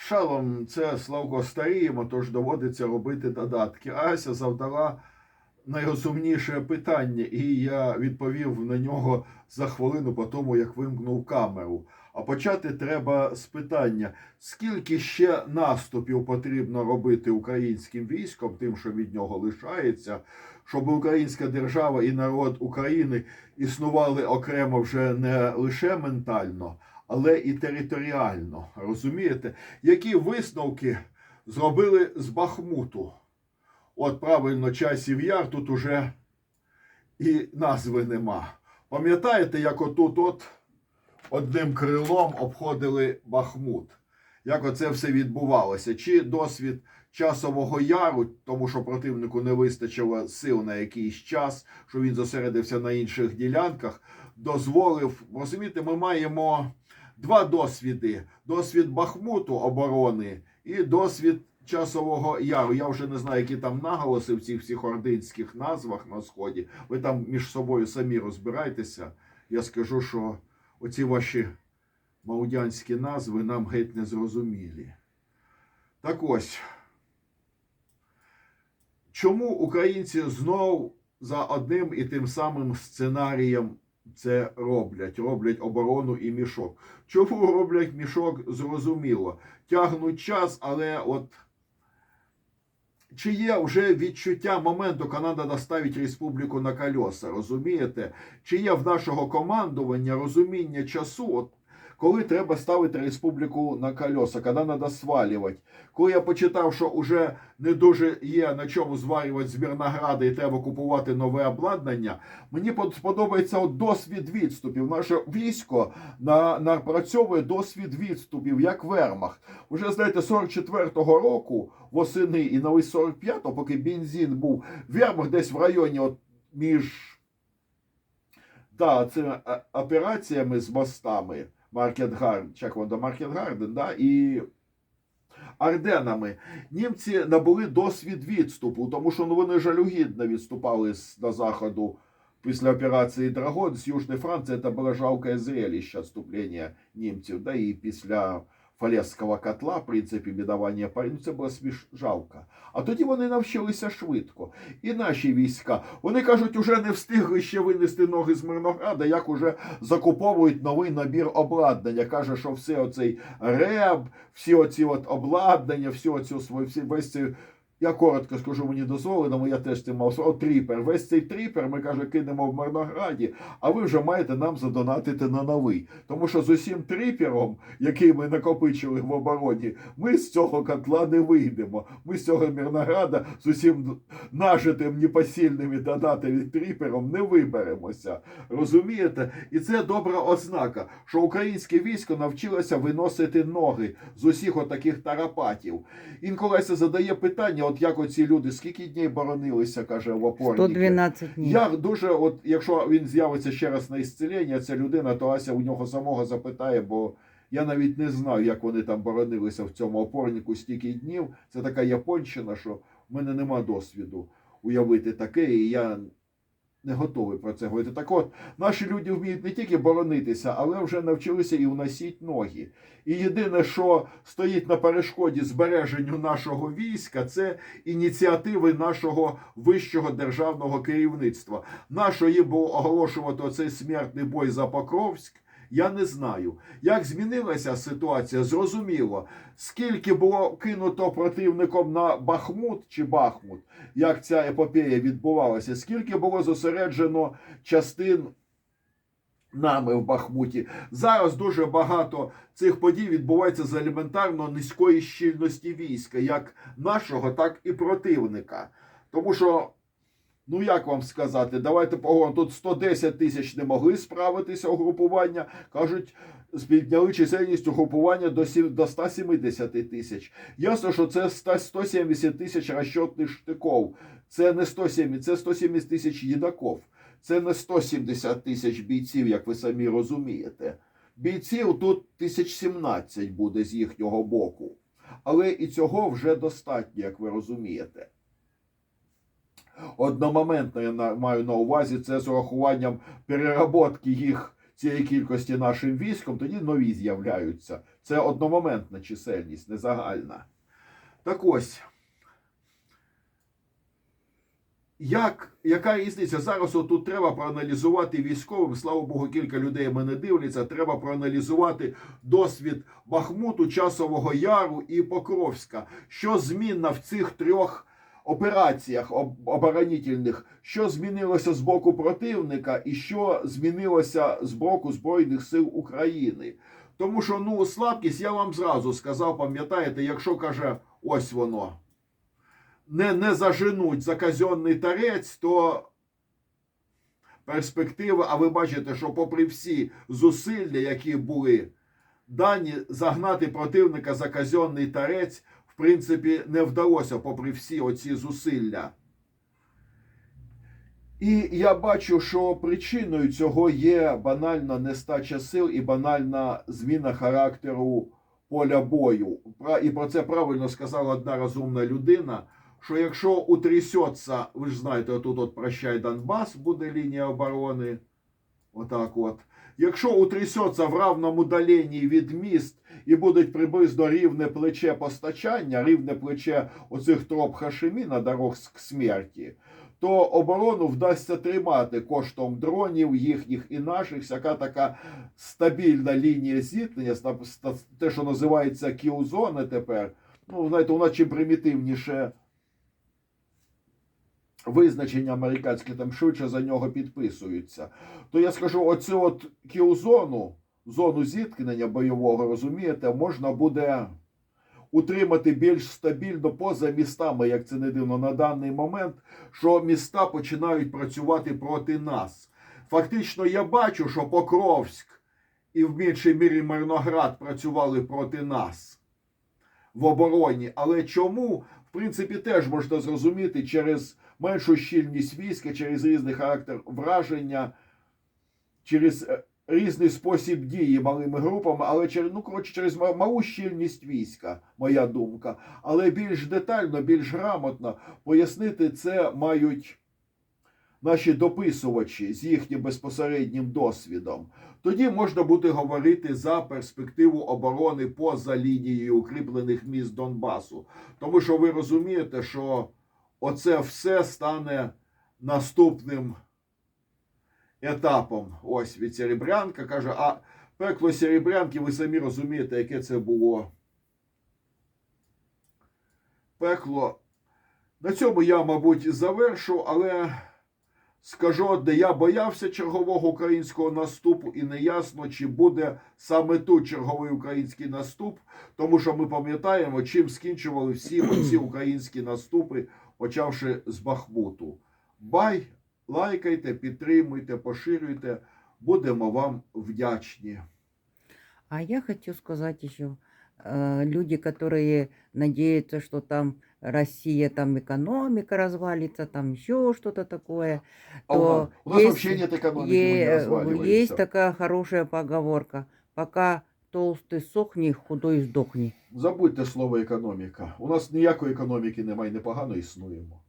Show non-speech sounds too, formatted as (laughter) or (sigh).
Шалом це Славко старіємо, тож доводиться робити додатки. Ася завдала найрозумніше питання, і я відповів на нього за хвилину по тому, як вимкнув камеру. А почати треба з питання: скільки ще наступів потрібно робити українським військом, тим, що від нього лишається, щоб українська держава і народ України існували окремо вже не лише ментально, але і територіально. Розумієте, які висновки зробили з Бахмуту? От правильно, часів яр тут уже і назви нема. Пам'ятаєте, як отут от одним крилом обходили Бахмут? Як оце все відбувалося? Чи досвід часового яру, тому що противнику не вистачило сил на якийсь час, що він зосередився на інших ділянках, дозволив розумієте, ми маємо два досвіди: досвід Бахмуту оборони і досвід часового яру. Я вже не знаю, які там наголоси в цих всіх ординських назвах на сході. Ви там між собою самі розбирайтеся. Я скажу, що оці ваші маудянські назви нам геть не зрозумілі. Так ось. Чому українці знов за одним і тим самим сценарієм це роблять? Роблять оборону і мішок. Чому роблять мішок? Зрозуміло. Тягнуть час, але от чи є вже відчуття моменту, Канада доставить республіку на кольоса, розумієте? Чи є в нашого командування розуміння часу, от, коли треба ставити республіку на колеса, коли треба свалювати? Коли я почитав, що вже не дуже є на чому зварювати збірногради і треба купувати нове обладнання, мені подобається досвід відступів. Наше військо на, напрацьовує досвід відступів, як вермахт. Уже знаєте, 44-го року восени і на 45-го, поки бензин був вермахт десь в районі от між да, цими операціями з мостами Маркет Гарден, до воно, Маркет Гарден, да, і Арденами. Німці набули досвід відступу, тому що ну, вони жалюгідно відступали з, заходу після операції Драгон з Южної Франції. Це було жалке зрелище відступлення німців. Да, і після Фалесського котла, в принципі, бідування парі, ну це було сміш жалко. А тоді вони навчилися швидко. І наші війська, вони кажуть, уже не встигли ще винести ноги з Мирнограда, як уже закуповують новий набір обладнання. Каже, що все оцей реб, всі оці от обладнання, всі оці, всі, весь цей я коротко скажу, мені дозволено, я теж цим мав О, тріпер. Весь цей тріпер ми каже, кинемо в Мирнограді, а ви вже маєте нам задонатити на новий. Тому що з усім тріпером, який ми накопичили в обороні, ми з цього котла не вийдемо. Ми з цього Мирнограда з усім нажитим непосильним і донатовим тріпером не виберемося. Розумієте? І це добра ознака, що українське військо навчилося виносити ноги з усіх отаких тарапатів. Інколи задає питання, от як оці люди, скільки днів боронилися, каже в опорні 112 днів. Я дуже, от якщо він з'явиться ще раз на ісцелення, ця людина, то Ася у нього самого запитає, бо я навіть не знаю, як вони там боронилися в цьому опорнику стільки днів. Це така японщина, що в мене нема досвіду уявити таке, і я не готові про це говорити. Так от, наші люди вміють не тільки боронитися, але вже навчилися і уносити ноги. І єдине, що стоїть на перешкоді збереженню нашого війська, це ініціативи нашого вищого державного керівництва. Нашої їм було оголошувати оцей смертний бой за Покровськ. Я не знаю, як змінилася ситуація. Зрозуміло, скільки було кинуто противником на Бахмут чи Бахмут, як ця епопея відбувалася, скільки було зосереджено частин нами в Бахмуті. Зараз дуже багато цих подій відбувається з елементарно низької щільності війська, як нашого, так і противника. Тому що, ну як вам сказати, давайте поговоримо, тут 110 тисяч не могли справитися угрупування. Кажуть, підняли чисельність угрупування до 170 тисяч. Ясно, що це 170 тисяч розчетних штиков. Це не 170, це 170 тисяч їдаков. Це не 170 тисяч бійців, як ви самі розумієте. Бійців тут 1017 буде з їхнього боку. Але і цього вже достатньо, як ви розумієте. Одномоментно я маю на увазі це з урахуванням переработки їх цієї кількості нашим військом, тоді нові з'являються. Це одномоментна чисельність, не загальна. Так ось. Як, яка різниця? Зараз отут треба проаналізувати військовим. Слава Богу, кілька людей мене дивляться. Треба проаналізувати досвід Бахмуту, Часового Яру і Покровська. Що змінно в цих трьох операціях об- оборонительних, що змінилося з боку противника, і що змінилося з боку Збройних сил України. Тому що ну слабкість, я вам зразу сказав, пам'ятаєте, якщо каже, ось воно не, не заженуть за казенний тарець, то перспективи, а ви бачите, що попри всі зусилля, які були дані, загнати противника за казенний тарець, принципі, не вдалося, попри всі оці зусилля. І я бачу, що причиною цього є банальна нестача сил і банальна зміна характеру поля бою. І про це правильно сказала одна розумна людина. Що якщо утрясеться, ви ж знаєте, тут от прощай Донбас буде лінія оборони. Отак от. Якщо утрясеться в равному удаленні від міст і буде приблизно рівне плече постачання, рівне плече оцих троп Хашиміна дорог к смерті, то оборону вдасться тримати коштом дронів, їхніх і наших, всяка така стабільна лінія зіткнення, те, що називається кілзони тепер. Ну, знаєте, нас чим примітивніше визначення американське там швидше за нього підписуються. То я скажу, оцю от кілзону, зону зіткнення бойового, розумієте, можна буде утримати більш стабільно поза містами, як це не дивно, на даний момент, що міста починають працювати проти нас. Фактично, я бачу, що Покровськ і в меншій мірі Мирноград працювали проти нас в обороні. Але чому, в принципі, теж можна зрозуміти через меншу щільність війська, через різний характер враження, через е, різний спосіб дії малими групами, але через, ну, коротше, через малу щільність війська, моя думка. Але більш детально, більш грамотно пояснити це мають наші дописувачі з їхнім безпосереднім досвідом. Тоді можна буде говорити за перспективу оборони поза лінією укріплених міст Донбасу. Тому що ви розумієте, що оце все стане наступним етапом. Ось від Серебрянка каже, а пекло Серебрянки, ви самі розумієте, яке це було пекло. На цьому я, мабуть, завершу, але скажу, де я боявся чергового українського наступу, і неясно, чи буде саме тут черговий український наступ, тому що ми пам'ятаємо, чим скінчували всі (clears throat) оці українські наступи, почавши з Бахмуту. Бай, лайкайте, підтримуйте, поширюйте. Будемо вам вдячні. А я хочу сказать еще, э, люди, которые надеются, что там Россия, там экономика развалится, там еще что-то такое, А у то нас, у нас есть- вообще нет экономики, мы не е- есть разваливаемся. такая хорошая поговорка. Пока толстый сохни, худой сдохни. Забудьте слово економіка. У нас ніякої економіки немає, непогано існуємо.